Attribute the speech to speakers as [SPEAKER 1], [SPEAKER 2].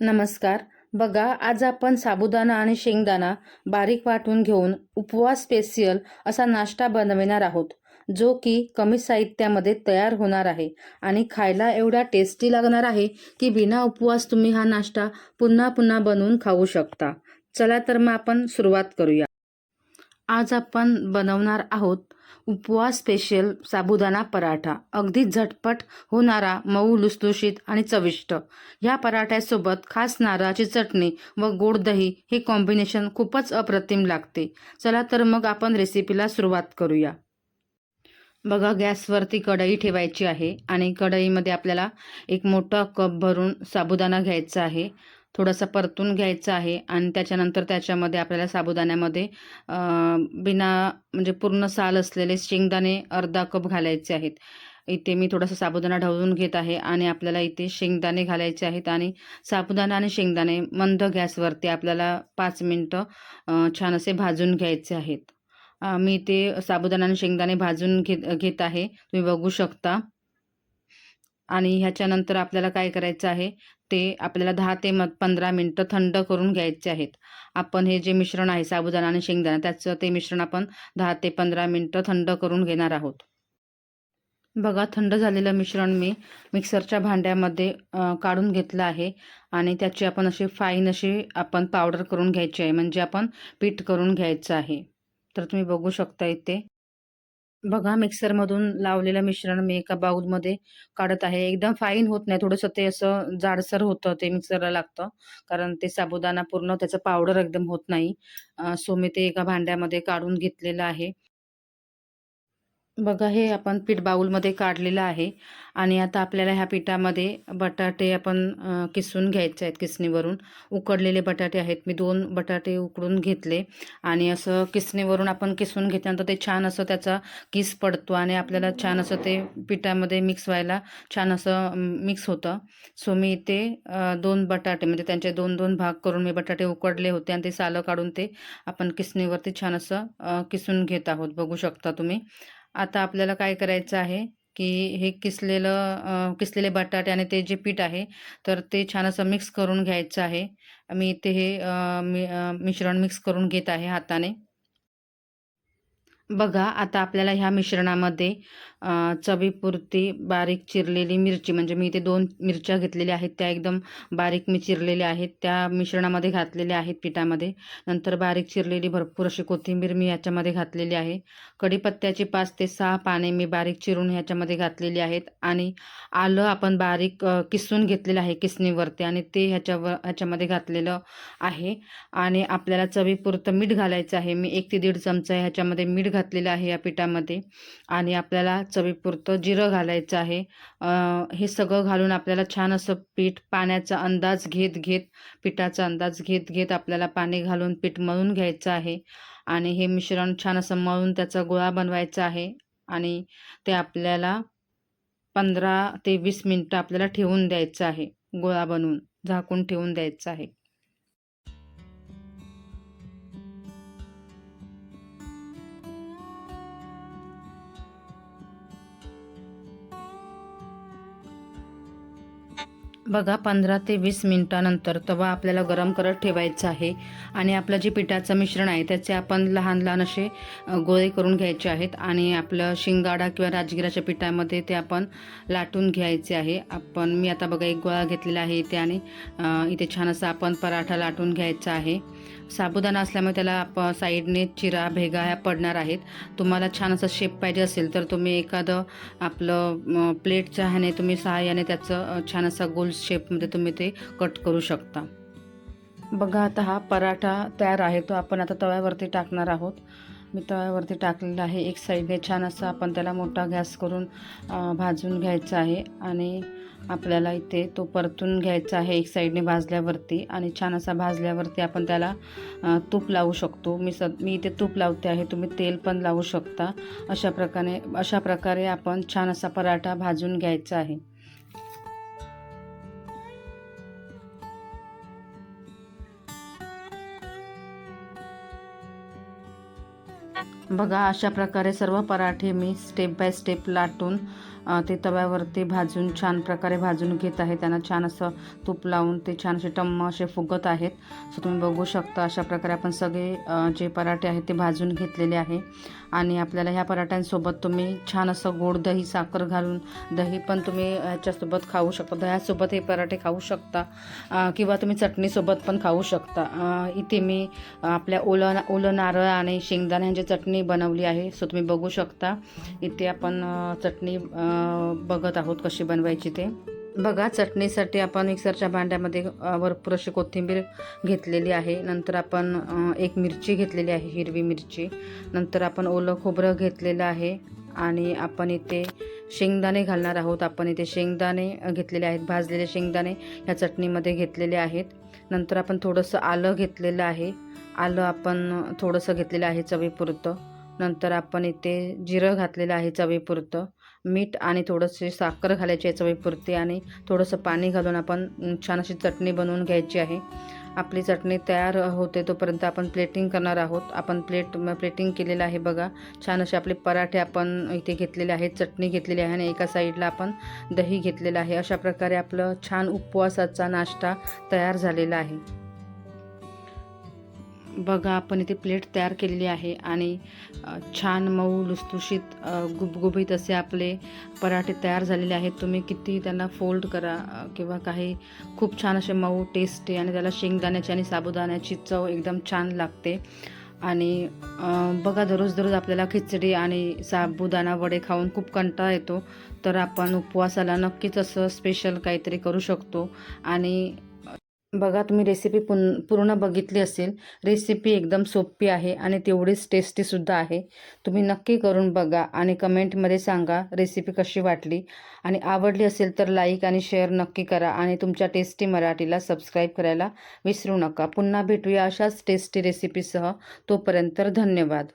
[SPEAKER 1] नमस्कार. बघा आज आपण साबुदाणा आणि शेंगदाणा बारीक वाटून घेऊन उपवास स्पेशियल असा नाश्ता बनविणार आहोत जो की कमी साहित्यामध्ये तयार होणार आहे आणि खायला एवढा टेस्टी लागणार आहे की बिना उपवास तुम्ही हा नाश्ता पुन्हा पुन्हा बनवून खाऊ शकता. चला तर मग आपण सुरुवात करूया. आज आपण बनवणार आहोत उपवास स्पेशल साबुदाणा पराठा. अगदी झटपट होणारा मऊ लुसलुशीत आणि चविष्ट. या पराठ्यासोबत खास नारळाची चटणी व गोड दही हे कॉम्बिनेशन खूपच अप्रतिम लागते. चला तर मग आपण रेसिपीला सुरुवात करूया. बघा गॅसवरती कढई ठेवायची आहे आणि कढईमध्ये आपल्याला एक मोठा कप भरून साबुदाणा घ्यायचा आहे. थोडासा परतून घ्यायचा आहे आणि त्याच्यानंतर त्याच्यामध्ये आपल्याला साबुदाण्यामध्ये बिना म्हणजे पूर्ण साल असलेले शेंगदाणे अर्धा कप घालायचे आहेत. इथे मी थोडासा साबुदाणा ढवळून घेत आहे आणि आपल्याला इथे शेंगदाणे घालायचे आहेत आणि साबुदाणा आणि शेंगदाणे मंद गॅसवरती आपल्याला पाच मिनटं छान असे भाजून घ्यायचे आहेत. मी ते साबुदाणा आणि शेंगदाणे भाजून घेत घेत आहे. तुम्ही बघू शकता. आणि ह्याच्यानंतर आपल्याला काय करायचं आहे? ते आपल्याला दहा ते मग पंधरा मिनटं थंड करून घ्यायचे आहेत. आपण हे जे मिश्रण आहे साबुदाणा आणि शेंगदाणा त्याचं ते मिश्रण आपण दहा ते पंधरा मिनटं थंड करून घेणार आहोत. बघा थंड झालेलं मिश्रण मी मिक्सरच्या भांड्यामध्ये काढून घेतलं आहे आणि त्याची आपण अशी फाईन अशी आपण पावडर करून घ्यायची आहे. म्हणजे आपण पीठ करून घ्यायचं आहे. तर तुम्ही बघू शकता इथे बघा मिक्सरमधून लावलेलं मिश्रण मी एका बाउलमध्ये काढत आहे. एकदम फाईन होत नाही. थोडंसं ते असं जाडसर होतं ते मिक्सरला लागतं. कारण ते साबुदाणा पूर्ण त्याचं पावडर एकदम होत नाही. सो मी ते एका भांड्यामध्ये काढून घेतलेलं आहे. बघा हे आपण पीठ बाऊलमध्ये काढलेलं आहे आणि आता आपल्याला ह्या पिठामध्ये बटाटे आपण किसून घ्यायचे आहेत किसणीवरून. उकडलेले बटाटे आहेत. मी दोन बटाटे उकडून घेतले आणि असं किसणीवरून आपण किसून घेतल्यानंतर ते छान असं त्याचा किस पडतो आणि आपल्याला छान असं ते पिठामध्ये मिक्स व्हायला छान असं मिक्स होतं. सो मी इथे दोन बटाटे म्हणजे त्यांचे दोन दोन भाग करून मी बटाटे उकडले होते आणि ते सालं काढून ते आपण किसणीवरती छान असं किसून घेत आहोत. बघू शकता तुम्ही. आता आपल्याला काय करायचं आहे की हे किसलेलं किसलेले बटाटे आणि ते जे पीठ आहे तर ते छान असं मिक्स करून घ्यायचं आहे. मी इथे हे मिश्रण मिक्स करून घेत आहे हाताने. बघा आता आपल्याला ह्या मिश्रणामध्ये चवीपुरती बारीक चिरलेली मिरची म्हणजे मी इथे दोन मिरच्या घेतलेल्या आहेत त्या एकदम बारीक मी चिरलेल्या आहेत त्या मिश्रणामध्ये घातलेल्या आहेत पिठामध्ये. नंतर बारीक चिरलेली भरपूर अशी कोथिंबीर मी याच्यामध्ये घातलेली आहे. कढीपत्त्याची पाच ते सहा पाने मी बारीक चिरून ह्याच्यामध्ये घातलेली आहेत आणि आलं आपण बारीक किसून घेतलेलं आहे किसणीवरती आणि ते ह्याच्यावर ह्याच्यामध्ये घातलेलं आहे. आणि आपल्याला चवीपुरतं मीठ घालायचं आहे मी एक ते दीड चमचा ह्याच्यामध्ये मीठ घातलेलं आहे या पिठामध्ये. आणि आपल्याला चवीपुरतं जिरं घालायचं आहे. हे सगळं घालून आपल्याला छान असं पीठ पाण्याचा अंदाज घेत घेत पिठाचा अंदाज घेत घेत आपल्याला पाणी घालून पीठ मळून घ्यायचं आहे. आणि हे मिश्रण छान असं मळून त्याचा गोळा बनवायचा आहे. आणि ते आपल्याला पंधरा ते वीस मिनटं आपल्याला ठेवून द्यायचं आहे. गोळा बनवून झाकून ठेवून द्यायचं आहे. बघा पंधरा ते वीस मिनटानंतर तवा आपल्याला गरम करत ठेवायचा आहे. आणि आपलं जे पिठाचं मिश्रण आहे त्याचे आपण लहान लहान असे गोळे करून घ्यायचे आहेत. आणि आपलं शिंगाडा किंवा राजगिराच्या पिठामध्ये ते आपण लाटून घ्यायचे आहे. आपण मी आता बघा एक गोळा घेतलेला आहे इथे आणि इथे छान असा आपण पराठा लाटून घ्यायचा आहे. साबुदाणा असल्यामुळे त्याला आप साईडने चिरा भेगा ह्या पडणार आहेत. तुम्हाला छान असा शेप पाहिजे असेल तर तुम्ही एखादं आपलं प्लेटच्या ह्याने तुम्ही सहाय्याने त्याचं छान असा गोल शेपमध्ये तुम्ही ते कट करू शकता. बघा आता हा पराठा तयार आहे तो आपण आता तव्यावरती टाकणार आहोत. मी तव्यावरती टाकलेला आहे एक साईडने छान असं आपण त्याला मोठा गॅस करून भाजून घ्यायचा आहे आणि आपल्याला इथे तो परतून घ्यायचा आहे एक साईडने भाजल्यावरती आणि छान असा भाजल्यावरती आपण त्याला तूप लावू शकतो. मी स मी इथे तूप लावते आहे तुम्ही तेल पण लावू शकता. अशा प्रकारे अशा प्रकारे आपण छान असा पराठा भाजून घ्यायचा आहे. Thank you. बघा अशा प्रकारे सर्व पराठे मी स्टेप बाय स्टेप लाटून ते तव्यावरती भाजून छान प्रकारे भाजून घेत आहे. त्यांना छान असं तूप लावून ते छान असे टम्म असे फुगत आहेत. सो तुम्ही बघू शकता अशा प्रकारे आपण सगळे जे पराठे आहेत ते भाजून घेतलेले आहे. आणि आपल्याला ह्या पराठ्यांसोबत तुम्ही छान असं गोड दही साखर घालून दही पण तुम्ही ह्याच्यासोबत खाऊ शकता. दह्यासोबत हे पराठे खाऊ शकता किंवा तुम्ही चटणीसोबत पण खाऊ शकता. इथे मी आपल्या ओलं ओलं नारळ आणि शेंगदाण्यांची चटणी चटणी बनवली आहे. सो तुम्ही बघू शकता. इथे आपण चटणी बघत आहोत कशी बनवायची ते. बघा चटणीसाठी आपण मिक्सरच्या भांड्यामध्ये भरपूर अशी कोथिंबीर घेतलेली आहे. नंतर आपण एक मिरची घेतलेली आहे हिरवी मिरची. नंतर आपण ओलं खोबरं घेतलेलं आहे. आणि आपण इथे शेंगदाणे घालणार आहोत. आपण इथे शेंगदाणे घेतलेले आहेत. भाजलेले शेंगदाणे ह्या चटणीमध्ये घेतलेले आहेत. नंतर आपण थोडंसं आलं घेतलेलं आहे. आलं आपण थोडंसं घेतलेलं आहे चवीपुरतं. नंतर आपण इथे जिरं घातलेलं आहे चवीपुरतं. मीठ आणि थोडंसे साखर घालायची आहे चवीपुरती आणि थोडंसं पाणी घालून आपण छान अशी चटणी बनवून घ्यायची आहे. आपली चटणी तयार होते तोपर्यंत आपण प्लेटिंग करणार आहोत. आपण प्लेट प्लेटिंग केलेलं आहे बघा. छान असे आपले पराठे आपण इथे घेतलेले आहेत चटणी घेतलेली आहे आणि एका साईडला आपण दही घेतलेलं आहे. अशा प्रकारे आपलं छान उपवासाचा नाश्ता तयार झालेला आहे. बघा आपण इथे प्लेट तयार केलेली आहे आणि छान मऊ लुसलुशीत गुबगुबीत असे आपले पराठे तयार झालेले आहेत. तुम्ही किती त्यांना फोल्ड करा किंवा काही खूप छान असे मऊ टेस्टी आणि त्याला शेंगदाण्याची आणि साबुदाण्याची चव एकदम छान लागते. आणि बघा दररोज दररोज आपल्याला खिचडी आणि साबुदाणा वडे खाऊन खूप कंटाळा येतो. तर आपण उपवासाला नक्कीच असं स्पेशल काहीतरी करू शकतो. आणि बघा तुम्ही रेसिपी पुन पूर्ण बघितली असेल. रेसिपी एकदम सोपी आहे आणि तेवढीच टेस्टीसुद्धा आहे. तुम्ही नक्की करून बघा आणि कमेंटमध्ये सांगा रेसिपी कशी वाटली. आणि आवडली असेल तर लाईक आणि शेअर नक्की करा आणि तुमच्या टेस्टी मराठीला सबस्क्राईब करायला विसरू नका. पुन्हा भेटूया अशाच टेस्टी रेसिपीसह तोपर्यंत धन्यवाद.